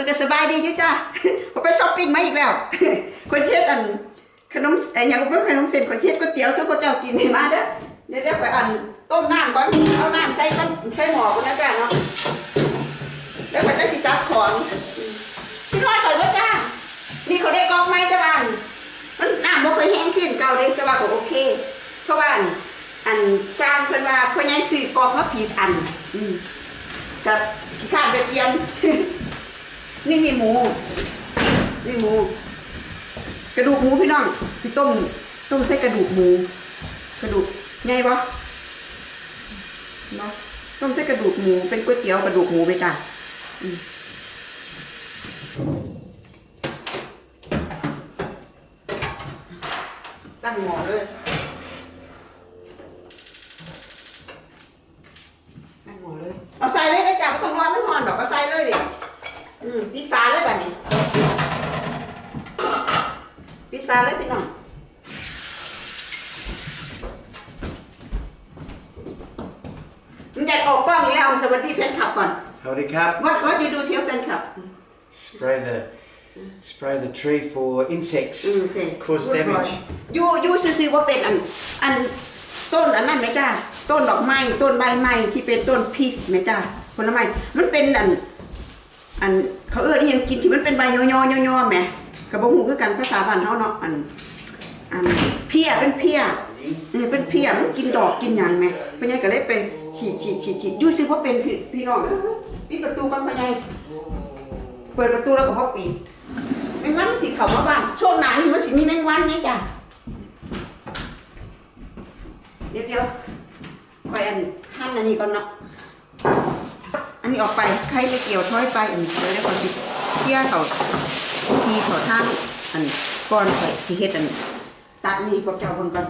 คนก็สบายดีจ้ะจ้าผมไปช้อปปิ้งมาอีกแล้วคนเช็ดอันขนมไอ้ยังไม่ขนมเส้นคนเช็ดก๋วยเตี๋ยวชุบพระเจ้ากินให้มาเด้อเดี๋ยวเดี๋ยวไปอันต้มน้ำก่อนเอาน้ำใส่ก่อนใส่หม้อก่อนนะจ้าเนาะแล้วมันจะสิจัดของคิดว่าใส่ว่าจ้านี่เขาได้กองไม้จ้าบ้านมันน้ำบ่เคยแห้งขึ้นเก่าเลยจ้าบ้านก็โอเคเพราะว่าอันอันสร้างเพิ่นว่าพ่อใหญ่ซื้อกองมาผิดอันอืมกับขาวไปเปลี่ยน นี่นี่หมู นี่หมู กระดูกหมูพี่น้องที่ต้มต้มใส่กระดูกหมู กระดูกไงบ่เนาะต้มใส่กระดูกหมูเป็นก๋วยเตี๋ยวกระดูกหมูไปจ้ะตั้งหม้อเลยตั้งหม้อเลย เอาใส่เลยนะจ๊ะไม่ต้องรอมันหอนดอกเอาใส่เลยดิ อืมปิดฝาเลยแบบนี้ ปิดฝาเลยพี่น้องมันอยากออกกล้องอีกแล้วสวัสดีแฟนคลับก่อน Howdy cap. What What you do tell แฟนคลับ Spray the spray the tree for insects. อืมโอเค Cause damage. ยูยูซื้อๆว่าเป็นอันอันต้นอันนั้นไหมจ้าต้นดอกไม้ต้นใบไม้ที่เป็นต้นพีชไหมจ้าผลไม้มันเป็นอันอันเขาเอื้อที่ยังกินที่มันเป็นใบยอยอยอยอแหม กระบอกหูคือกันภาษาบ้านเขาเนาะอันอันเพี้ยเป็นเพี้ยเออเป็นเพี้ยมันกินดอกกินหยังไหมพ่อใหญ่ก็เลยไปฉีดฉีดฉีดฉีดยูซื้อว่าเป็นพี่พี่น้องเออปิดประตูก่อนพ่อใหญ่เปิดประตูแล้วก็พ่อปีแมงวันที่เขามาบ้านช่วงหนานี่มันสิมีแมงวันนี่จ้ะเดี๋ยวเดี๋ยวคอยอันหั่นอันนี้ก่อนเนาะอันนี้ออกไปใครไม่เกี่ยวถ้อยไปอันนี้เดี๋ยวได้คนสิดเที่ยเขา ทีเขาทาอันก่อนไปสิเฮ็ดอันตัดนี่พวกเจ้าคนก่อน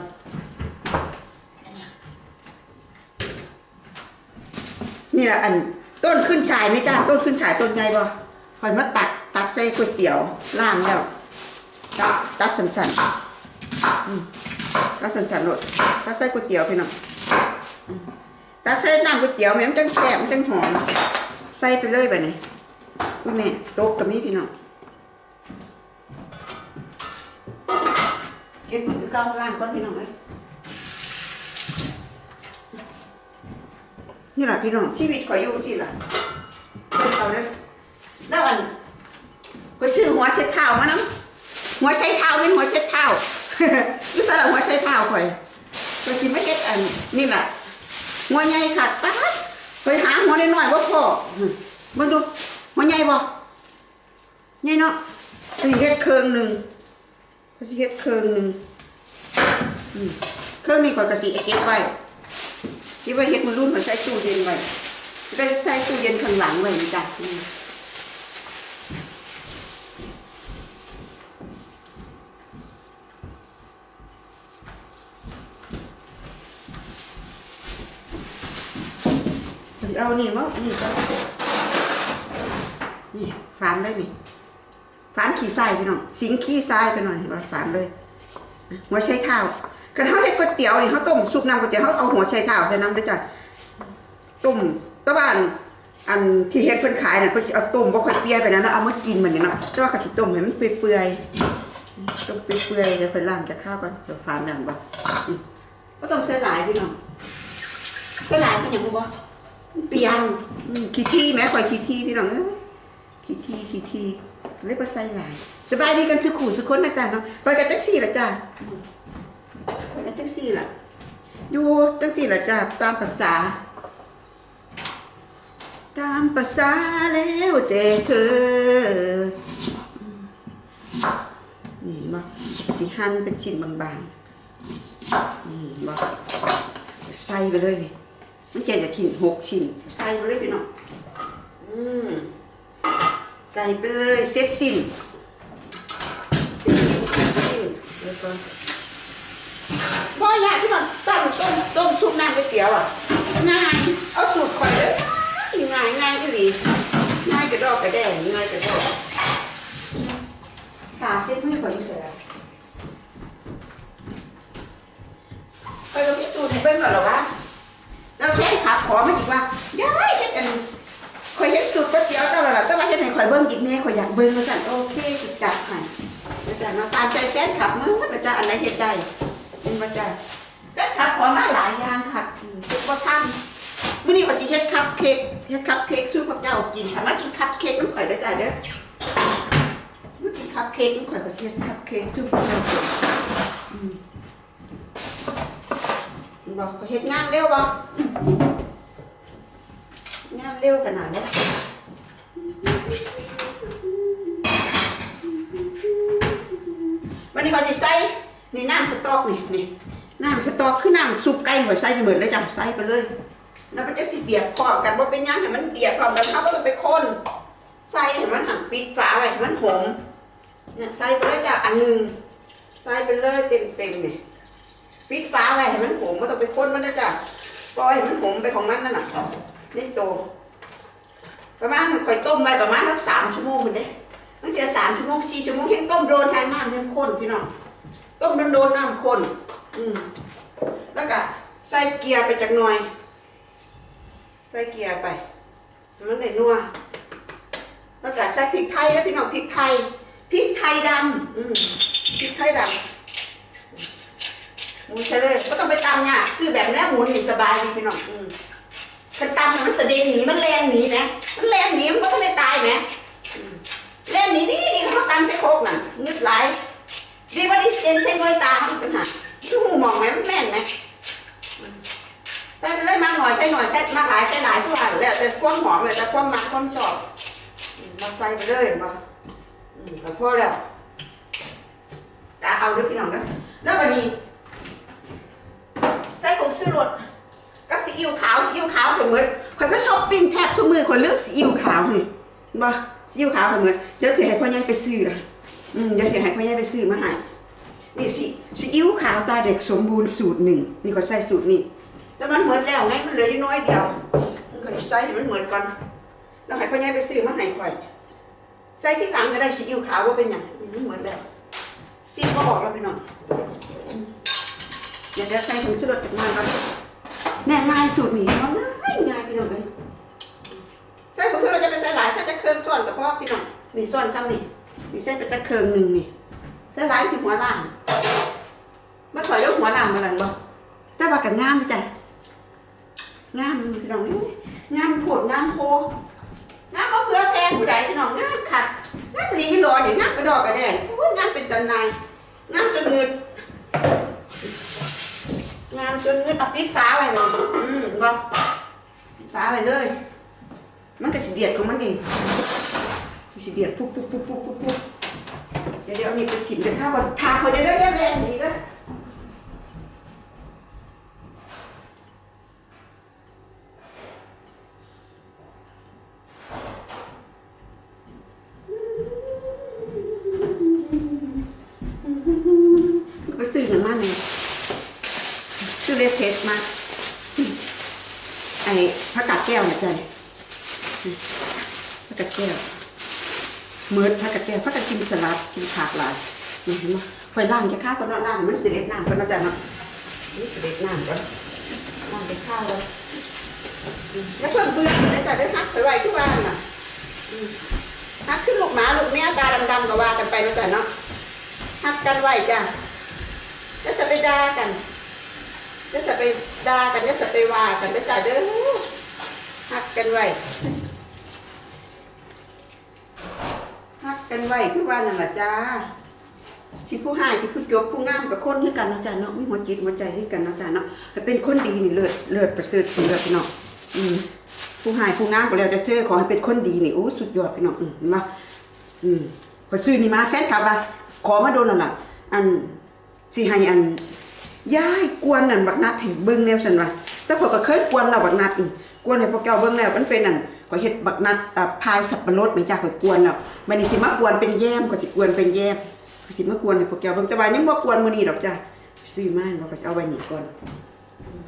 นี่แหละอันต้นขึ้นชายไหมจ้าต้นขึ้นชายต้นใหญ่บ่คอยมาตัดตัดใส่ก๋วยเตี๋ยวล่างแล้วตัดตัดสันๆอืมตัดสันๆโลดตัดใส่ก๋วยเตี๋ยวพี่น้องตักใส่น้ำก๋วยเตี๋ยวแม่มจังแซ่บมันจังหอมใส่ไปเลยแบบนี้คุณแม่โต๊ะกับนี้พี่น้อง เก็บคือเก้าล่างก่อนพี่น้องเลยนี่แหละพี่น้องชีวิตขอยอยู่สิล่ะเอาเลยแล้วอันไปซื้อหัวเช็ดเท้ามาน้ำหัวใช้เท้าเป็นหัวเช็ดเท้าอยู่สลับหัวใช้เท้าข่อยไปกินไม่เก็ตอันนี่แหละหัวใหญ่ขาดปั๊ดไปหาหัวน้อยๆว่าพออืมเบิ่งดูหัวใหญ่บ่ใหญ่เนาะสิเฮ็ดเครื่องหนึ่ง ก็สิเฮ็ดเครื่องหนึ่งอืมเครื่องนี้ข่อยก็สิเอเก็บไว้เก็บไว้เฮ็ดมื้อรุ่นข่อยใส่ตู้เย็นไว้ก็ใส่ตู้เย็นข้างหลังไว้นี่จ้ะเอานี่มานี่ก็นี่ฝานเลยนี่ ฝานขี้ทรายพี่น้องสิงขี้ทรายไปหน่อยเห็นป่ะฝานเลยหัวไชเท้ากันเขาเฮ็ดก๋วยเตี๋ยวนี่เขาต้มซุปน้ำก๋วยเตี๋ยวเขาเอาหัวไชเท้าใส่น้ำด้วยจ้ะต้มตะบ้านอันที่เฮ็ดเพิ่นขายน่ะเพิ่นสิเอาต้มบ่ค่อยเปียไปนะแล้วเอามากินมันนี่เนาะแต่ว่าก็สิต้มให้มันเปื่อยๆต้มเปื่อยๆเดี๋ยวเพิ่นล้างจะข้าวก่อนเดี๋ยวฝานน้ำบ่อืมบ่ต้องใส่หลายพี่น้องใส่หลายเป็นหยังบ่เปียนอืมขี้ที่แม่ข่อยขี้ที่พี่น้องขี้ที่ขี้ที่ เรียกว่าไส้หลายสบายดีกันสุขุสุขคนนะจ๊ะเนาะไปกันจังสี่ละจ้ะไปกันจังสี่ละอยู่จังสี่ละจ้ะตามภาษา ตามภาษาแล้วแต่เธอนี่มาสิหั่นเป็นชิ้นบางๆนี่มาใส่ไปเลยนี่มันแกจะทิ้งหกชิ้นใส่ไปเลยพี่น้องอืม ใส่ไปเลยเซ็ตชิ้นเซ็ตชิ้นเซ็ตชิ้นแล้วก็พ่อยากพี่น้องต้มต้มต้มซุปน้ำก๋วยเตี๋ยวอะง่ายเอาสูตรข่อยเลยง่ายง่ายอีหลีง่ายกระดอกกระแดงง่ายกระดอกขาเช็ดมือข่อยอยู่เสียไปก็พิสูจน์ให้เบิ่งหน่อยหรอวะแล้วแฟนขับขอมาอีกว่าย้ายเฮ็ดอัน คอยเฮ็ดสูตรก๋วยเตี๋ยวเจ้าละล่ะแต่ว่าเฮ็ดให้ข่อยเบิ้งอีกแม่ข่อยอยากเบิ้งแล้วจ้ะโอเคจิจับให้แล้วจ้ะมาตามใจแฟนขับมือแล้วจ้ะอันไหนเฮ็ดได้เป็นบ่จ้ะแฟนขับขอมาหลายอย่างค่ะอืมทุกบ่ทำมื้อนี้ข่อยสิเฮ็ดคัพเค้กเฮ็ดคัพเค้กสู่พวกเจ้ากินถ้ามากินคัพเค้กนำข่อยได้จ้ะเด้อมากินคัพเค้กนำข่อยก็สิเฮ็ดคัพเค้กสู่พวกเจ้ากินอืมบ่ข่อยเฮ็ดงานเร็วบ่งาน เร็วขนาดนี้วันนี้ก็สิใส่นี่น้ำสต๊อกนี่นี่น้ำสต๊อกคือน้ำซุปไก่หัวใส่ไปหมดเลยจ้ะใส่ไปเลยแล้วมันจะสิเดียบพอกันว่าเป็นหยังให้มันเดียบพร้อมกันเขาก็ไปคนใส่ให้มันหันปิดฝาไว้มันหอมเนี่ยใส่ไปเลยจ้ะอันหนึ่งใส่ไปเลยเต็มเต็มๆนี่ปิดฝาไว้ให้มันหอมไม่ต้องไปคนมันนะจ้ะปล่อยให้มันหอมไปของมันนั่นน่ะนี่โต ประมาณข่อยต้มไว้ประมาณสักสามชั่วโมงมันเด้ตั้งแต่สามชั่วโมงสี่ชั่วโมงเห็นต้มโดนแทนน้ำยังข้นพี่น้องต้มโดนโดนน้ำข้นอืมแล้วก็ใส่เกียร์ไปจากหน่อย ใส่เกียร์ไปมันได้นัวแล้วก็ใส่พริกไทยแล้วพี่น้องพริกไทยพริกไทยดำอืมพริกไทยดำหมุนใช่เลยก็ต้องไปตำเนี่ยซื้อแบบนี้หมุนนี่สบายดีพี่น้องอืม ถ้าตำมันเสด็จหนีมันแรงหนีนะมันแรงหนีมันก็ไม่ได้ตายนะเล่นนี้นี่นี่เขาตามใส่โคกน่ะงึดไหลายดีว่านี่เซนเส้นไว้ตาเขาอีกต่างหากดูหูมองไหมมันแม่นไหมแต่เลยมาหน่อยใส่หน่อยใส่มาหลายใส่หลายทุกวันแล้วแต่ความหอมเลยแต่ความมันความชอบมาใส่ไปเลยมาอืมแต่พอแล้วจะเอาด้วยพี่น้องนะแล้ววันนี้ใส่ผงชูรส กับซีอิ๊วขาวซีอิ๊วขาวเห็นเหมือนคนก็ชอบปิ้งแทบทุกมือคนเลือกซีอิ๊วขาวนี่บ่ซีอิ๊วขาวทำเงินเดี๋ยวสิให้พ่อใหญ่ไปซื้ออะอืมเดี๋ยวสิให้พ่อใหญ่ไปซื้อมาให้นี่สิซีอิ๊วขาวตาเด็กสมบูรณ์สูตรหนึ่งนี่ก็ใส่สูตรนี้แต่มันเหมือนแล้วไงมันเหลือนิดน้อยเดียวก็ใส่ให้มันเหมือนกันแล้วให้พ่อใหญ่ไปซื้อมาให้ข่อยใส่ที่หลังก็ได้ซีอิ๊วขาวว่าเป็นหยังมันเหมือนแล้วซีก็บอกแล้วพี่น้องอืมเดี๋ยวเดี๋ยวใส่ผงชูรสจากมันก่อน เนี่ยง่ายสูตรนี้มันง่ายง่ายพี่น้องเลยใส่ผงชูรสจะไปใส่หลายใส่จะเครื่องส่วนกับพ่อพี่น้องนี่ส่วนซ้ำนี่นี่ใส่ไปจะเครื่องหนึ่งนี่ใส่หลายสิหัวล่างไม่ข่อยเลือกหัวล่างมาหลังบ่แต่ว่ากับงามจ้ะงามพี่น้องนี่งามโผดงามโพงามเอาเพื่อแพงผู้ใดพี่น้องงามขัดงามลีรอเนี่งามกระดอกกระแดนงามเป็นตันายงามจนเงิด งามจนเงินเอาติดฟ้าไว้เลยอืมบ่ติดฟ้าไว้เลย มันก็สิเดียดของมันเองมันสิเดียดปุ๊บปุ๊บปุ๊บปุ๊บปุ๊บเดี๋ยวเดี๋ยวนี่ไปถิ่มกันข้าวก่อนพาคนเดียวได้แรงดีเลยไปซื้ออย่างมันเนี่ยซื้อเลเทสมา ไอ้ผักกาดแก้วเนี่ยจ้ะ ผักกาดแก้วเมือดผักกาด แก้วผักกาดกินสลัดกินผักหลายนี่เห็นไหมคอยล้างจะข้าวก็นอนล้างมันสิเสด็จน้ำก็นอนจเนาะนี่เสด็จน้ำก็ล้างจะข้าวเลยแล้วเพิ่มเบื่อได้แต่ได้ฮักไปไหวทุกวันน่ะอืมฮักขึ้นลูกหมาลูกแมวตาดำๆก็ว่ากันไปเนาะจ้ะเนาะฮักกันไหวจ้ะจะจะไปด่ากันจะจะไปด่ากันจะจะไปว่ากันได้อจ้ะเด้อฮักกันไหว ฮั กันไว้คือว่านั่นล่ะจ้าสิผู้หายสิผู้จบผู้งามกับคนคือกันเนาะจ้าเนาะมีหัวจิตหัวใจคือกันเนาะจ้าเนาะแต่เป็นคนดีนี่เลิศเลิศประเสริฐสีแบบพี่น้องอืมผู้หายผู้งามก็แล้วแต่เธอขอให้เป็นคนดีนี่โอ้สุดยอดพี่น้องอืมเห็นปะอืมพอซื้อนี่มาแฟนคลับว่าขอมาโดนแล้วล่ะอันสิให้อันย้ายกวนนั่นบักนัดให้เบิ่งแนวซั่นว่าแต่พอก็เคยกวนแล้วบักนัดอืมกวนให้พวกเจ้าเบิ่งแล้วมันเป็นอันก็เฮ็ดบักนัดอ่าพายสับปะรดแม่จ้าข่อยกวนแล้ว มันนี่สิมากวนเป็นแยมก็สิกวนเป็นแยมก็สิมากวนให้พวกเจ้าเบิ่งแต่ว่ายังบ่กวนมื้อนี้ดอกจ้าซื้อมาให้บ่ก็สิเอาไว้นี่ก่อนอืม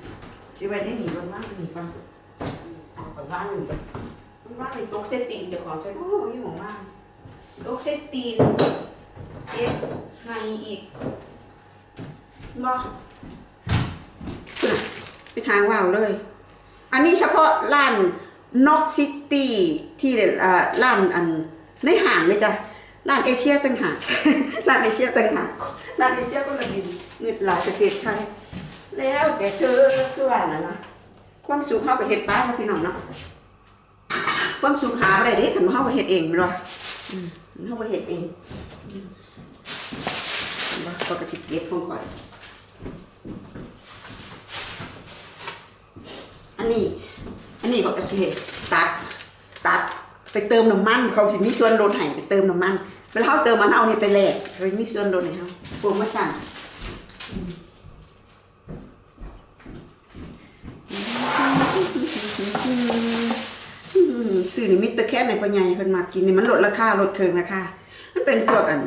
สิไว้ในนี่บ่ว่างนี่ก่อนเอาไปวางนี่ก่อนมันว่างในโต๊ะเซตตีนเจ้าของใช่โอ้ยหมองว่างโต๊ะเซตตีนเอ๊ะให้อีกบ่ไปทางว่าวเลย อันนี้เฉพาะร้านน็อกซิตี้ที่อ่าร้านอัน ในห่างเลยจ้ะร้านเอเชียต่างหากร้านเอเชียต่างหากร้านเอเชียก็ระบินเงินหลายประเทศไทยแล้วแต่เธอคือว่าน่ะนะความสุขเฮาก็เฮ็ดไปเนาะพี่น้องเนาะความสุขหาบ่ได้เด้คันเฮาก็เฮ็ดเองแม่นบ่อืมเฮาก็เฮ็ดเองอืมบ่ก็ก็สิเก็บของข่อยอันนี้ อันนี้ก็กระเสียตัดตัด ไปเติมน้ำมันเขาสิมีส่วนลดให้ไปเติมน้ำมันแล้วเขาเติมมันเอานี่ไปแลกเลยมีส่วนลดให้เขาโปรโมชั่นสื่อนี่มิตรแค่ในปัญญาเพิ่นมากินนี่มันลดราคาลดเคิงราคามันเป็นพวกอัน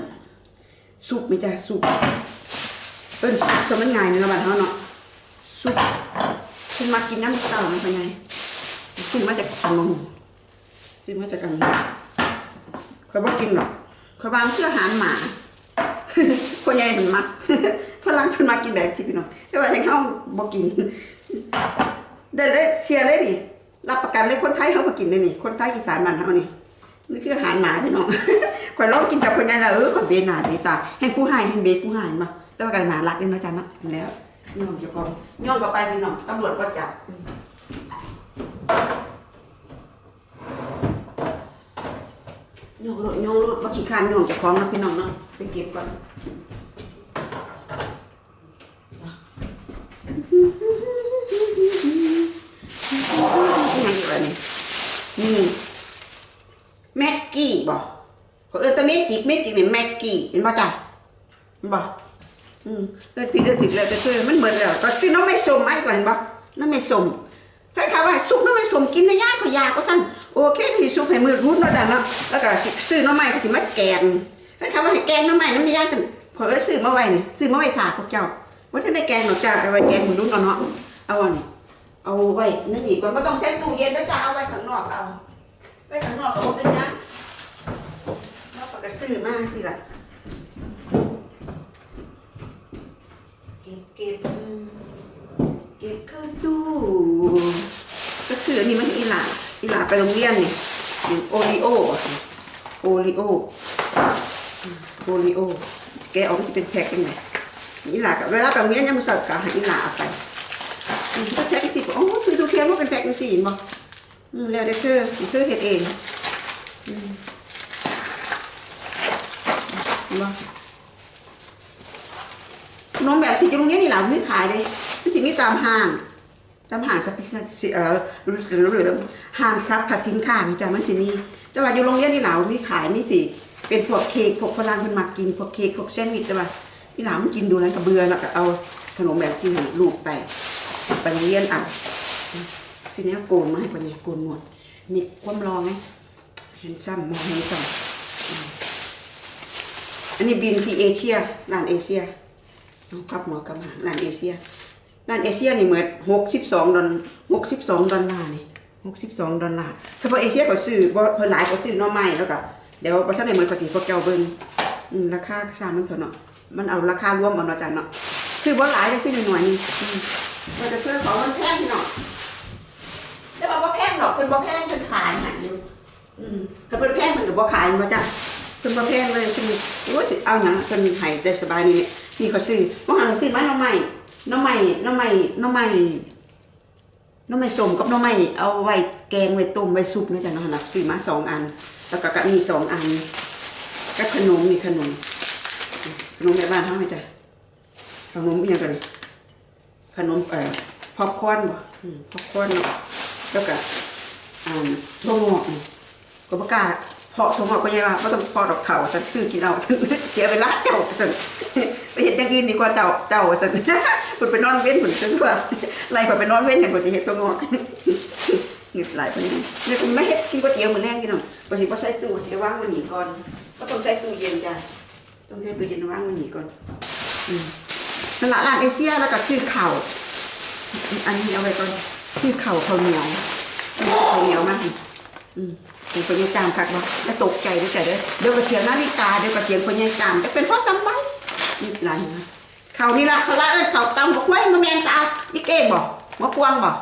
ซุปไม่จ้ะซุปเอิ้นซุปสมันง่ายในระบาดเขาเนาะซุปคุณมากินน้ำเต่ามันเป็นไงซื้อมาจากอันนง ซื้อมาจากอันนงเขาบอกกินหรอกเขาบางเสื้อหารหมาคนใหญ่มันมักฝรั่งเพิ่นมากินแบบสิพี่น้องแต่ว่าอย่างเฮาบ่กินได้เลยเชียร์เลยดิรับประกันเลยคนไทยเขาบ่กินเลยนี่ คนไทยอีสานบ้านเฮานี่นี่คืออาหารหมาพี่น้องข่อยลองกินกับคนใหญ่ล้วเออข่อยเบนหนาเบตาแห่งผู้ให้แห่งเบผู้ให้มาแต่ว่าก็น่ารักเด้เนาะจ้ะเนาะแล้วย่องเจ้าของย่องก็ไปพี่น้องตำรวจก็จับ โยงรถโยงรถมาขี่คันโยงจะคล้องนะพี่น้องเนาะไปเก็บก่อนนี่ยังอยู่อะไรนี่นี่แม็กกี้บอกเออแตะเมจิกเมจิกเนี่ยแม็กกี้เห็นป่ะจ้ะเห็นป่ะอืมเออผิดเออผิดแล้วแต่ช่วยมันเหมือนแล้วก็ซื้อน้องไม่สมไอ้ก่อนเห็นป่ะน้องไม่สมใครถามว่าซุปน้ำไม่สมกินในย่าเขายากก็สั่น โอเคที่ซุปให้มือรุดเนาะจ้ะเนาะแล้วก็ซื้อน้ำใหม่ก็สิมาแกงใครถามว่าให้แกงน้ำใหม่น้ำยาสันพอเลยซื้อมาไว้นี่ซื้อมาไว้ถาพวกเจ้าว่าถ้าได้แกงหรอกจ้าเอาไว้แกงมือรุดเนาะเนาะเอาอันนี้เอาไว้นั่นนี่ก่อนไม่ต้องเซ็ตตู้เย็นแล้วยจ้าเอาไว้ข้างนอกเอาไว้ข้างนอกก็บ่เป็นหยังแล้วก็ซื้อมาสิล่ะเก็บเก็บเก็บเข้าตู้ก็คืออันนี้มันอีหลา อีหลาไปโรงเรียนนี่นี่โอริโอโอริโอโอริโอแกะออกมันจะเป็นแพ็คยังไงอีหลากับเวลาไปโรงเรียนยังมันสิร์ฟกับให้อีหลาเอาไปก็แพ็คสิโอ้ซื้อดูเทียมว่าเป็นแพ็คจังสี่บ่อืมแล้วเดี๋ยวเธอเธอเฮ็ดเองอืมเห็นบ่นมแบบที่อยู่โรงเรียนนี่หลาไม่ขายเลยมันจะมีตามห้าง ตามห้างสรรพสิเอ่อหรือห้างซับสินค้ามีจ้ะมันสิมีแต่ว่าอยู่โรงเรียนนี่หลาวมีขายมีสิเป็นพวกเค้กพวกฝรั่งเพิ่นมากินพวกเค้กพวกแซนด์วิชแต่ว่านี่หลาวมันกินดูแล้วก็เบื่อแล้วก็เอาขนมแบบที่ให้ลูกไปไปโรงเรียนอะทีนี้โกนมาให้ปนี่โกนหมดมีความรองไงเห็นซ้ำมองเห็นซ้ำอันนี้บินที่เอเชียร้านเอเชียน้องกับหมอกับหางร้านเอเชีย ร้านเอเชียนี่เหมือนหกสิบสองดอลหกสิบสองดอลลาร์นี่หกสิบสองดอลลาร์เฉพาะเอเชียก็ซื้อบ่เพิ่นหลายก็ซื้อน้อไม้แล้วก็เดี๋ยวบ่ทันได้เหมือนภาษีพวกเจ้าเบิ่งราคาก็ซ้ำมันเถอะเนาะมันเอาราคารวมเอาเนาะจ้ะเนาะซื้อบ่หลายได้ซื้อหน่อยนี่อืมเราจะเพื่อของมันแพงพี่น้องแต่ว่าบ่แพงดอกเพิ่นบ่แพงเพิ่นขายให้อยู่อืมถ้าเพิ่นแพงเพิ่นก็บ่ขายบ่จ้ะเพิ่นบ่แพงเลยเพิ่นโอ้ยเอาหยังเพิ่นให้ได้สบายนี่นี่เขาซื้อเมื่อวานเราซื้อมาหน้องใหม่ น้องใหม่น้องใหม่น้องใหม่น้องใหม่สมกับน้องใหม่เอาไว้แกงไว้ต้มไว้ซุปนี่จ้ะเนาะนะซื้อมาสองอัน แล้วก็ก็มีสองอันก็ขนมมีขนมขนมในบ้านเขาไหมจ้ะขนมยังกันขนมเอ่อพอปคอนบ่อืมพอปคอนเนาะแล้วก็อ่าถั่วงอกก็บ่กล้า เพาะถั่วงอกก็ยังว่าบ่ต้องพาะดอกเถาฉันซื้อกินเอาฉันเสียเวลาเจ้าฉันไปเห็นอย่างอื่นดีกว่าเจ้าเจ้าสันคุณไปนอนเว้นผุนซื้อว่าไรกว่าไปนอนเว้นอย่างกว่าจะเห็ดตัวงอกเงียบหลายปนนี้เนี่ยคุณไม่เห็ดกินก๋วยเตี๋ยวเหมือนแรงกินหรอกปกติก็ใส่ตู้เดี๋ยวว่างมันหนีก่อน ก็ต้องใส่ตู้เย็นจ้ะต้องใส่ตู้เย็นว่างมันหนีก่อนอืมนั่นละร้านเอเชียแล้วก็ซื้อเข่าอันนี้เอาไว้ก่อนซื้อเข่าวข้าวเหนียวข้าวเหนียวมากอืม เป็นยังจามคักบ่ตกใจด้วยใจเด้อเดี๋ยวก็เสียงนาฬิกาเดี๋ยวก็เสียงคนยังจามจะเป็นเพราะซ้ำไปนี่ไรนะเขานี่ละเขาละเออเขาตำบอกเว้ยมาแมนตานี่เก้งบอกมะพวงบอก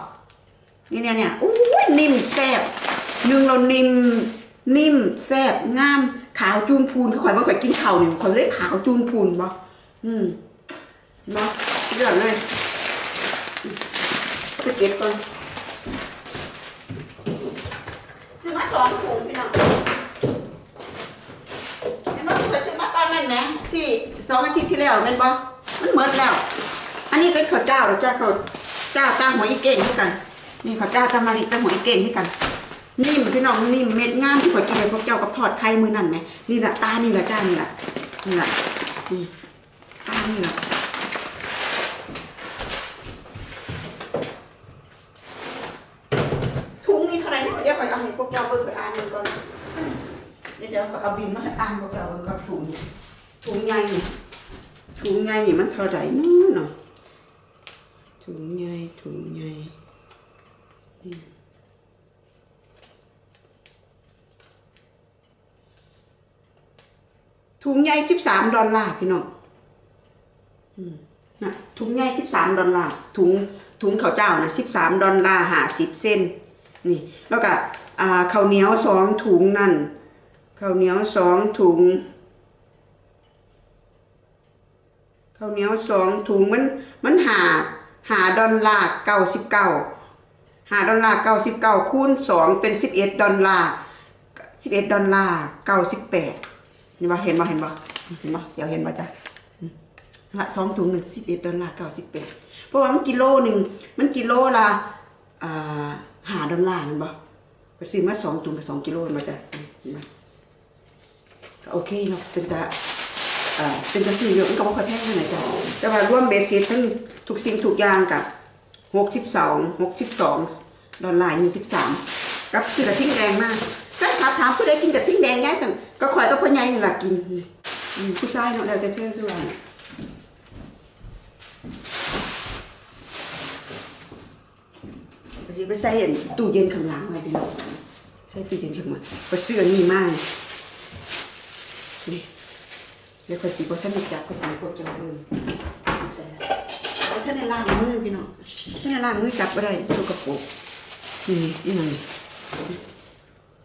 นี่เนี่ยเนี่ยอู้ยนิ่มแซ่บนึ่งเรานิ่มนิ่มแซ่บงามขาวจูนพูนข่อยบ่ข่อยกินข้าวนี่ข่อยเลยขาวจูนพูนบ่อืมเนาะเดือดเลยไปเก็บก่อนซื้อมา สองถุงพี่น้องเห็นบ่ที่ข่อยซื้อมาตอนนั้นแหมที่สองอาทิตย์ที่แล้วแม่นบ่มันเหมดแล้ว อันนี้เป็นข้าวเจ้าหรือจ้าข้าวเจ้าตาหัวอีเก่งที่กันนี่ข้าวเจ้าตามาริตาหัวอีเก่งที่กันนิ่มพี่น้องนิ่มเม็ดงามที่ข่อยกินให้พวกเจ้ากับทอดไข่มือนั่นไหมนี่แหละตานี่แหละจ้านี่แหละนี่แหละนี่ตานี่แหละถุงนี่เท่าไหร่นะเดี๋ยวข่ อยเอาให้พวกเจ้าเบิ่งไปอ่านมันก่อนเดี๋ยวเดี๋ยวข่อยเอาบินมาให้อ่านพวกเจ้าเบิ่งก่อนถุงถุงใหญ่นี่ถุงใหญ่นี่มันเท่าไหร่นู้นเนาะถุงใหญ่ถุงใหญ่ถุงใหญ่สิบสามดอลลาร์พี่น้องนะถุงใหญ่สิบสามดอลลาร์ถุงถุงข้าวเจ้านะสิบสามดอลลาร์หาสิบเซน นี่แล้วก็อ่าข้าวเหนียวสองถุงนั่นข้าวเหนียวสองถุงข้าวเหนียวสองถุงมันมันหาหาดอลลาร์เก้าสิบเก้าหาดอลลาร์เก้าสิบเก้าคูณสองเป็นสิบเอ็ดดอลลาร์สิบเอ็ดดอลลาร์เก้าสิบแปดเห็นบ่เห็นบ่เห็นบ่เห็นบ่เดี๋ยวเห็นบ่จ้ะละสองถุงหนึ่งสิบเอ็ดดอลลาร์เก้าสิบแปดเพราะว่ามันกิโลหนึ่งมันกิโลละอ่า หาดอลลาร์มันบ่ไปซื้อมาสองถุงกับสองกิโลเห็นบ่จ้ะโอเคเนาะเป็นตาอ่เป็นตาซื้อเยอะมันก็บ่ค่อยแพงเท่าไหร่จ้ะแต่ว่าร่วมเบสเสร็จทั้งทุกสิ่งทุกอย่างกับหกสิบสองหกสิบสองดอลลาร์ยี่สิบสามกับซื้อกระทิ้งแดงมากใช่ครับถามผู้ใดกินกระทิ้งแดงย้ายกันก็ข่อยก็พ่อใหญ่นี่ล่ะกินผู้ชายเนาะแล้วแต่เธอคือว่าไป สิไปใส่ตู้เย็นข้างหลังไว้พี่น้องใส่ตู้เย็นข้างหลังไปซื้ออันนี้มานี่เดี๋ยวข่อยสิบ่ทันได้จับข่อยสิบ่จับเบิ่งใส่แล้วท่านได้ล้างมือพี่น้องท่านได้ล้างมือจับบ่ได้สกระปรกนี่นี่นี่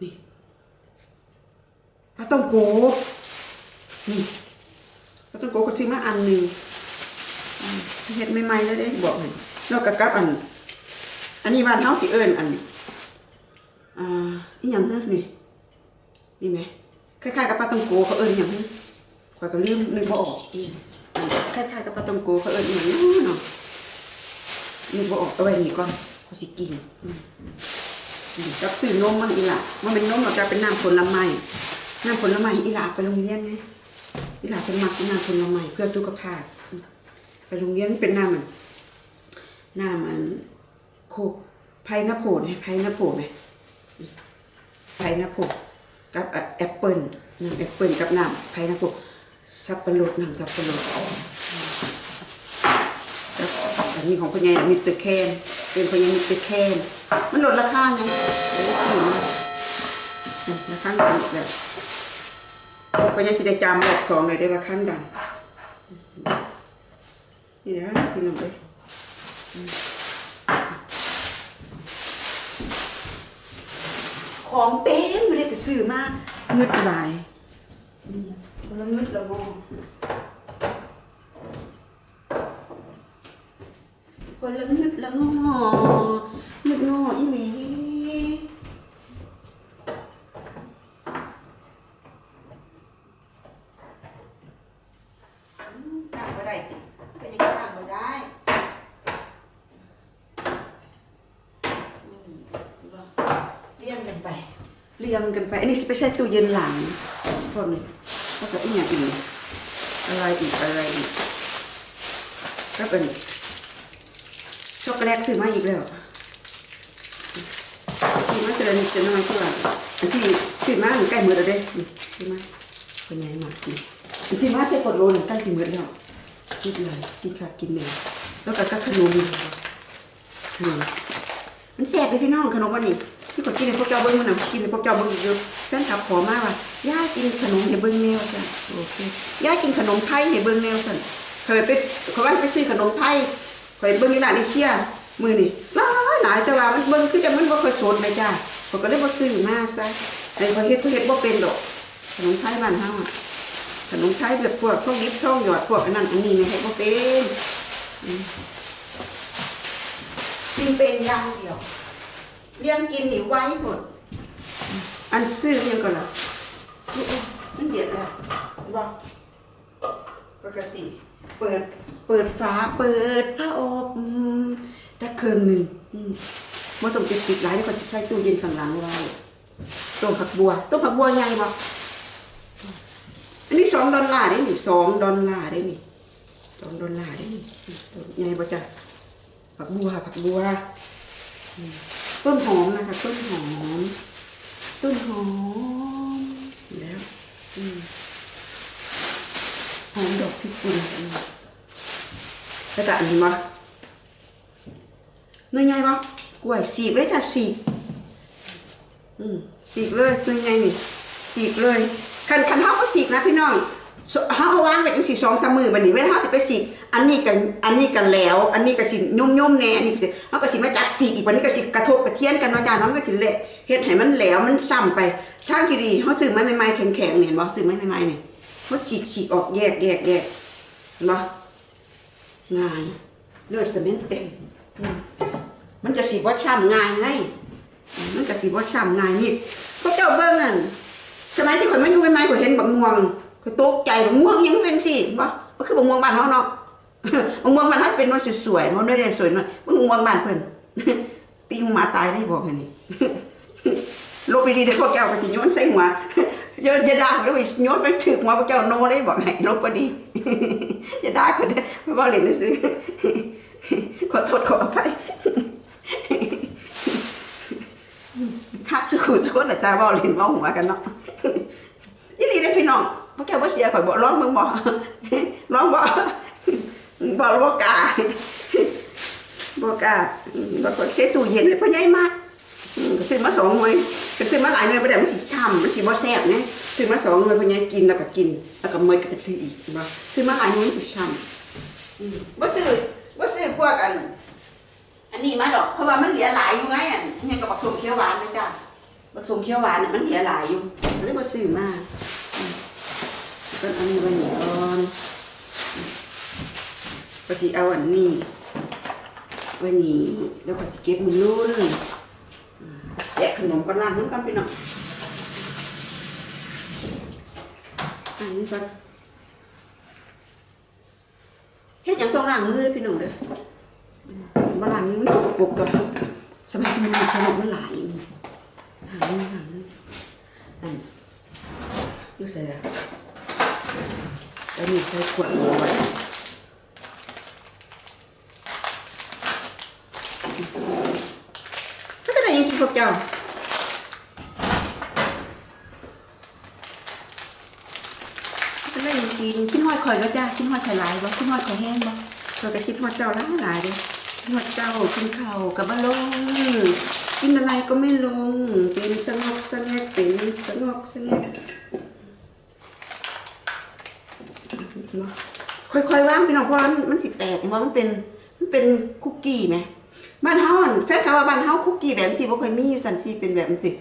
นี่ปลาต้องโกนี่ปลาต้องโกก็ซื้อมาอันหนึ่งเฮ็ดใหม่ๆแล้วเด้บอกให้แล้วก็กับอัน อันนี้บ้านเฮาสิเอิ้นอันอ่าอีหยังเด้อนี่นี่แหมคล้ายๆกับปลาตองโกเขาเอิ้นหยังเด้อข้อยก็ลืมนึกบ่ออกอืมคล้ายๆกับปลาตองโกเขาเอิ้นอีหยังเนาะนึกบ่ออกเอาไว้นี่ก่อนเขาสิกินอืมอืมกับซื้อนมมันอีหล่ะมันเป็นนมหรอกจะเป็นน้ำผลไม้น้ำผลไม้อีหล่ะไปโรงเรียนไงอีหล่ะเป็นมักน้ำผลไม้เพื่อสุขภาพไปโรงเรียนเป็นน้ำมันน้ำมัน โคกไพนาโพดไหมไพนาโพดไหมไพนาโพดกับแอปเปิลน้ำแอปเปิลกับน้ำไพนาโพดสับปะรดน้ำสับปะรดอันนี้ของพ่อใหญ่มิสเตอร์แคนเป็นพ่อใหญ่มิสเตอร์แคนมันลดราคาไงเดี๋ยวได้กินนะอืมราคาดังแบบพ่อใหญ่สิได้จามรอบสองเลยได้ราคาดังนี่นะพี่น้องเอ้ย ของเต็มไม่ได้ก็ซื้อมาเงึดหลายอืมแล้วเงึดแล้วงคนละเงึดล้วงอเงึดงออีหลีอืมตั้งบ่ได้เป็นยังไงตั้งบ่ได้ เรียงกันไป เรียงกันไป อันนี้ไปใช้ตู้เย็นหลังพวกนี้แล้วก็อีกอย่างอีกอะไรอีกอะไรอีกก็เป็นช็อกโกแลตซื้อมาอีกแล้วซื้อมาเจอนิดเจอน้อยที่ว่าอันที่ซื้อมาใกล้มือแล้วเด้นี่ซื้อมาเป็นไงมากนี่อันที่มาใส่กดโลนใกล้ถึงมือแล้วกินเลยกินค่ะกินเลยแล้วก็กับขนมขนมมันแซ่บเลยพี่น้องขนมวันนี้ ที่ผมกินในพวกเจ้าเบิ้งมันนะกินในพวกเจ้าเบิ้งอยู่แฟนคลับขอมากว่าย่ากินขนมให้เบิ้งแนวจ้ะโอเคย่ากินขนมไทยให้เบิ้งแนวสั่นเคยไปเขาว่าไปซื้อขนมไทยเคยเบิ้งในร้านอีเชียมือนี่หลายหลายแต่ว่ามันเบิ้งคือจะมันบ่ค่อยสดเลยจ้ะผมก็เลยบ่ซื้อมาซะแต่พอเฮ็ดก็เฮ็ดบ่เป็นดอก ขนมไทยบ้านเฮาอะขนมไทยแบบพวกพวกยิบช่องหยอดพวกอันนั้นอันนี้นี่เฮ็ดบ่เป็นอืมกินเป็นอย่างเดียว เลี้ยงกินนี่ไว้หมด อันซื้อยังก่อนล่ะอุ๊ยอุ๊ยมันเดือดแล้วบ่ปกติเปิด เปิดฝาเปิดผ้าอบตะเครื่องหนึ่งอืมมันต้องจะปิดหลายแล้วก็จะใช้ตู้เย็นข้างหลังไว้ต้มผักบัวต้มผักบัวใหญ่บ่อันนี้สองดอลลาร์ได้หนี่สองดอลลาร์ได้หนี่สองดอลลาร์ได้หนี่ต้นใหญ่บ่จ้ะผักบัวผักบัวอืม ต้นหอมนะคะต้นหอม ต้นหอมแล้วหอมดอกพิกป่นอืมแล้วก็อันนี้มาหน่วยไงบ่กล้วยสีกเลยจ้ะสีกอืมสีกเลยหน่วยไงนี่สีกเลยคันคันเฮาก็สีกนะพี่น้อง เฮาเอาวางไว้จังสิสองสามมือบัดนี้เวลาเฮาสิไปสีกอันนี้กันอันนี้กันแล้ว อันนี้ก็สินุ่มๆแน่อันนี้ก็สิเฮาก็สิมาจับสีอีกวันนี้ก็สิกระทบกระเทียนกันเนาะจ้าน้องก็สิเละเฮ็ดให้มันแหลวมันซ้ำไปทางที่ดีเฮาซื้อไม้ใหม่ๆแข็งๆนี่ยเห็นบ่ซื้อไม้ใหม่ๆนี่เฮาฉีกฉีกออกแยกแยกแยกเห็นบ่ง่ายเลือดสะเมนเต็มมันก็สิบ่ช้ำง่ายไงมันก็สิบ่ช้ำง่ายนี่พวกเจ้าเบิ่งนั่นสมัยที่ข่อยมาอยู่ใหม่ๆข่อยเห็นบักม่วง ข่อตกใจบักม่วงยังเป็นสิบ่บ่คือบักม่วงบ้านเฮาเนาะบักม่วงบ้านเฮาเป็นมันสวยๆมันได้เรียนสวยหน่อยบักม่วงบ้านเพิ่นตีหัวมาตายได้บอกให้นี่ลบไปดีเด้อพวกแก้วก็สิโยนใส่หัวโยนอย่าด่าเขาด้วยโยนไปถึกหัวพวกแก้วโนได้บอกให้ลบบ่ดีอย่าด่าเขาเด้อเพราะว่าเล่นซื่อขอโทษขออภัยฮักสุขุทุกคนอาจารย์ว่าเล่นเว่าหัวกันเนาะยี่ลีได้พี่น้อง พวกแกว่าเสียข่อยบอกร้องมึงบอกร้องบอกบอกบอกกาบอกกาบอกคนเสียตู้เย็นเลยเพราะใหญ่มากก็ซื้อมาสองหน่วยก็ซื้อมาหลายหน่วยประเดี๋ยวมันสิช่ำมันสิบ่แซ่บเนี่ยซื้อมาสองหน่วยเพราะใหญ่กินแล้วก็กิน แล้วก็เมื่อยก็ไปซื้ออีกบ่ซื้อมาหลายหน่วยมันสิช่ำอืมบ่ซื้อบ่ซื้อพวกอันอันนี้มาดอก เพราะว่ามันเหลือหลายอยู่ไงอะยังกับบักสมเขียวหวานนะจ้ะบักสมเขียวหวานน่ะมันเหลือหลายอยู่เลยมาซื้อมา อืมก็อันนี้วันนี้ก่อนก็สิเอาอันนี้วันนี้แล้วก็จะเก็บมันนุ่นแกะขนมก็ล้างมันกันพี่น้องอันนี้ก็เฮ็ดหยังต้องล้างมือเด้อพี่น้องเด้อมาหลังนี้มันสกปรกตัวสมัยที่มันสนุกมันหลายหางนี่หางนี่อันดูใส่ละ แล้วนี่ใส่ขวดเอาไว้ถ้าก็ได้ยังกินพวกเจ้าถ้าก็ได้ยังกินกินห้อยข่อยแล้วจ้ากินห้อยไข่หลายบ่กินห้อยไข่แห้งบ่เราก็คิดหอยเจ้าหลายหลายเลยหมดเจ้ากินข้าวกับบ้าลงกินอะไรก็ไม่ลง เป็นสงบสงบเป็นสงบสง บค่อยๆว่างพี่น้องเพราะมันมันสิแตกเพราะมันเป็นมันเป็นคุกกี้ไหมบ้านเฮาฟันแฟนเขาว่าบ้านเฮาคุกกี้แบบสิบ่ค่อยมีสันสิเป็นแบบสิ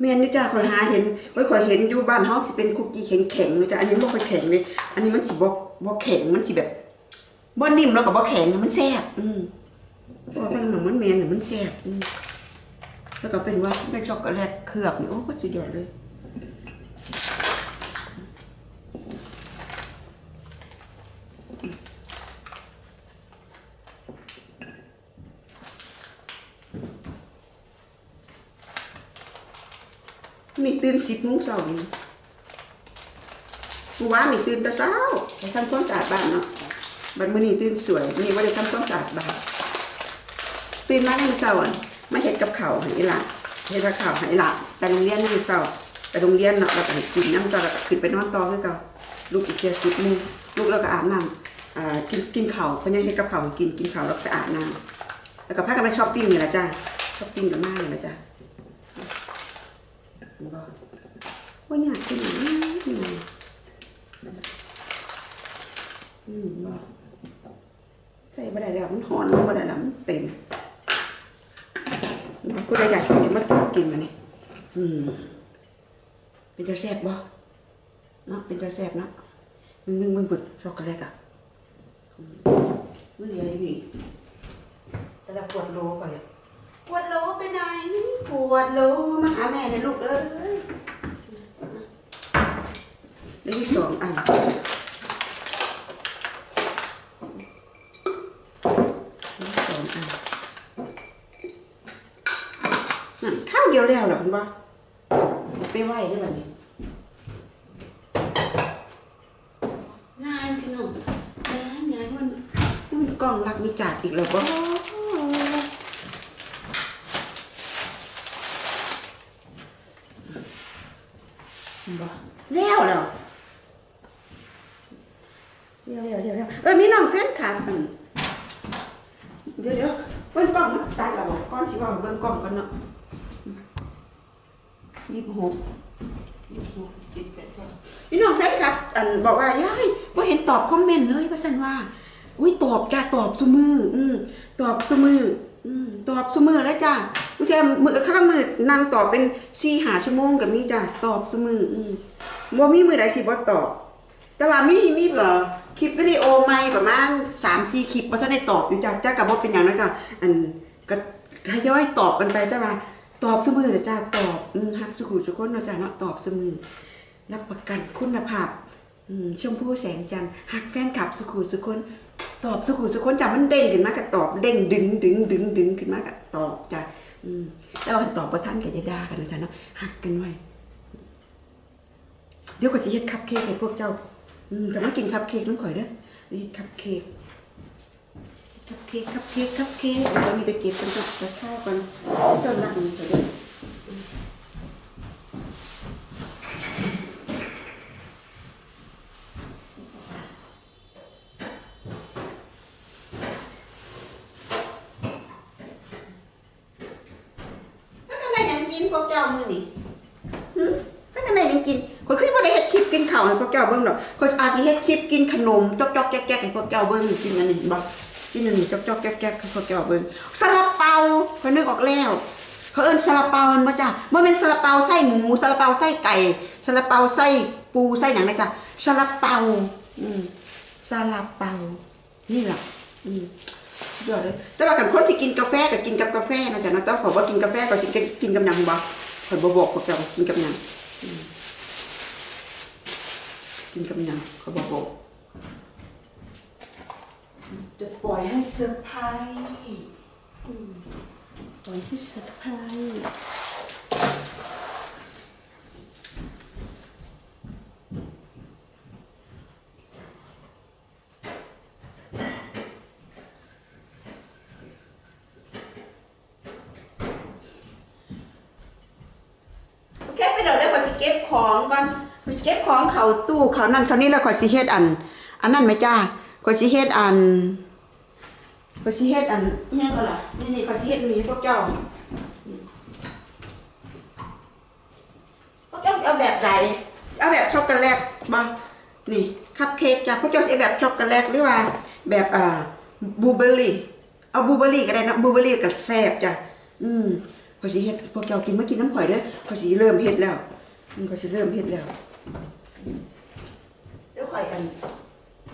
แม่นนี่จ้าค่อยหาเห็นค่อยๆเห็นอยู่บ้านเฮาสิเป็นคุกกี้แข็งๆเลยจ้ะอันนี้บ่ค่อยแข็งเลยอันนี้มันสิบ่บ่แข็งมันสิแบบบ่นิ่มแล้วก็บ่แข็งมันแซ่บอืมพอทั้งหนมมันเมนเนี่ยมันแซ่บอืมแล้วก็เป็นว่าเป็นช็อกโกแลตเคลือบนี่โอ้ก็สุดยอดเลย มี ตื่นสิบโมงเช้านี่เมื่อวานนี่ตื่นแต่เช้าไปทำความสะอาดบ้านเนาะบัดมื้อนี้ตื่นสวยมื้อนี้ว่าได้ทำความสะอาดบ้านตื่นมาในมื้อเช้าอะมาเฮ็ดกับข้าวให้อีหลานเฮ็ดกับข้าวให้อีหลานไปโรงเรียนในมื้อเช้าไปโรงเรียนเนาะแล้วก็กินน้ำต่อแล้วก็ขึ้นไปนอนต่อคือเก่าลูกอีกเที่ยสิบโมงลูกแล้วก็อาบน้ำอ่ากินกินข้าวเพิ่นยังเฮ็ดกับข้าวกินกินข้าวแล้วก็ไปอาบน้ำแล้วก็พากันไปช้อปปิ้งนี่ล่ะจ้าช้อปปิ้งกับมานี่ล่ะจ้า บ่ว่าอยากกินหยังนี่อืมบ่ใส่บ่ได้แล้วมันหอนบ่ได้แล้วมันเต็มกูได้อยากกินมาตุกกินมานี่อืมเป็นจะแซ่บบ่เนาะเป็นจะแซ่บเนาะมึงมึงมึงบุดช็อกโกแลตอะมึงเหลืออีกจะได้ปวดโลก่อนเนี่ย ปวดโลไปไหนปวดโลมาหาแม่เลยลูกเอ้ยได้ที่สองอันสองอันนั่นข้าวเดียวแล้วเหรอคุณบ่ไปไหวได้แบบนี้ง่ายพี่น้องง่ายง่ายมันมันกล้องรักมีจัดอีกแล้วบ่บ่แล้วแล้วเดี๋ยวเดี๋ยวเดี๋ยวเดี๋ยวเออมีน้องแฟนคลับอืมเดี๋ยวเดี๋ยวเบิ่งกล้องมันตัดแล้วบ่ก่อนสิว่าเบิ่งกล้องก่อนเนาะยี่สิบหก พี่น้องแฟนคลับอันบอกว่ายายว่าเห็นตอบคอมเมนต์เลยว่าสันว่า อุ้ยตอบจ้าตอบซุมือ อืมตอบซุมือ อืมตอบซุมือแล้วจ้าบางทีมือข้างมือนาง ตอบเป็นสี่หาชั่วโมงกับมีจ้าตอบซุมืออืมบ่มีมือใดสิบ่ตอบ แต่ว่ามีมีเหรอคลิปวิดีโอใหม่ประมาณสามสี่คลิปบ่ทันได้ตอบอยู่จ้าจ้ากับบ่เป็นหยังนะจ้าอันก็ทยอยตอบกันไปแต่ว่าตอบซุมือเด้อจ้าตอบอืมฮักสุขุสุคนเนาะจ้าเนาะตอบซุมือรับประกันคุณภาพอืมชมพู่แสงจันทร์หักแฟนคลับสุขุสุคนตอบสุขุสุคนจ้ะมันเด้งขึ้นมากับตอบเด้งดึงดึงดึงดึงขึ้นมากับตอบจ้ะ แล้วกันตอบประท่านกับยาดากันนะจ๊ะเนาะหักกันไว้ เดี๋ยวก็จะเฮ็ดคัพเค้กให้พวกเจ้า อืมจะมากินคัพเค้กน้องข่อยเด้อเฮ็ดคัพเค้กคัพเค้กคัพเค้กคัพเค้กเดี๋ยวมีไปเก็บกันก่อนไปข้าวกันต้นรักนี่ข่อยเด้ กินพวกเจ้ามื้อนี่หึแล้วกันได้หยังกินข้อยคือบ่ได้เฮ็ดคลิปกินข้าวให้พวกเจ้าเบิ่งดอกข้อยอาจสิเฮ็ดคลิปกินขนมจอกๆแก๊กๆให้พวกเจ้าเบิ่งกินอันนี้บ่กินอันนี้จอกๆแก๊กๆให้พวกเจ้าเบิ่งซาลาเปาข้อยนึกออกแล้วเขาเอิ้นซาลาเปาแม่นบ่จ้ะบ่แม่นซาลาเปาไส้หมูซาลาเปาไส้ไก่ซาลาเปาไส้ปูไส้หยังนะจ้ะซาลาเปาอืมซาลาเปานี่ล่ะอืม ยอดเลย แต่ว่ากันคนที่กินกาแฟก็กินกับกาแฟนะจ๊ะนะแต่ขอว่ากินกาแฟก็สิกินกับหยังบ่ขอยบ่บอกพวกเจ้ากินกับหยังกินกับหยังเขาบ่บอกจะปล่อยให้เซอร์ไพรส์ปล่อยให้เซอร์ไพรส์ โอเคไปเดี๋ยวได้ขอสิเก็บของก่อนขอสิเก็บของเขาตู้เขานั่นเขานี่แล้วขอสิเฮ็ดอัน อันนั้นไหมจ้าขอสิเฮ็ดอันขอสิเฮ็ดอันอิหยังก็ล่ะนี่นี่ขอสิเฮ็ดนี้พวกเจ้าพวกเจ้าเอาแบบไหนเอาแบบช็อกโกแลตบ่นี่คัพเค้กจ้ะพวกเจ้าเอาแบบช็อกโกแลตหรือว่า แบบอ่าบลูเบอร์รี่เอาบลูเบอร์รี่ก็ได้นะบลูเบอร์รี่กับแซ่บจ้ะอืม อยสิเฮ็ดพวกเจ้ากินมากินน้ำข่อยเด้อพอยสิเริ่มเฮ็ดแล้วอืมพอยสิเริ่มเฮ็ดแล้วเดี๋ยวข่อยกัน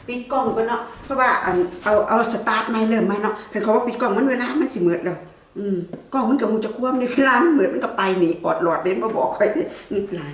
ปิดกล้องก่อนเนาะเพราะว่าอันเอาเอาสตาร์ทไม่เริ่มไม่เนาะคันเขาว่าปิดกล้องมันเวลามันสิมือดแล้วอืมกล้องมันก็คงจะคว่ำในเวลามันมือดมันก็ไปหนีออดหลอดเล่นมาบอกข่อยนี่หลาย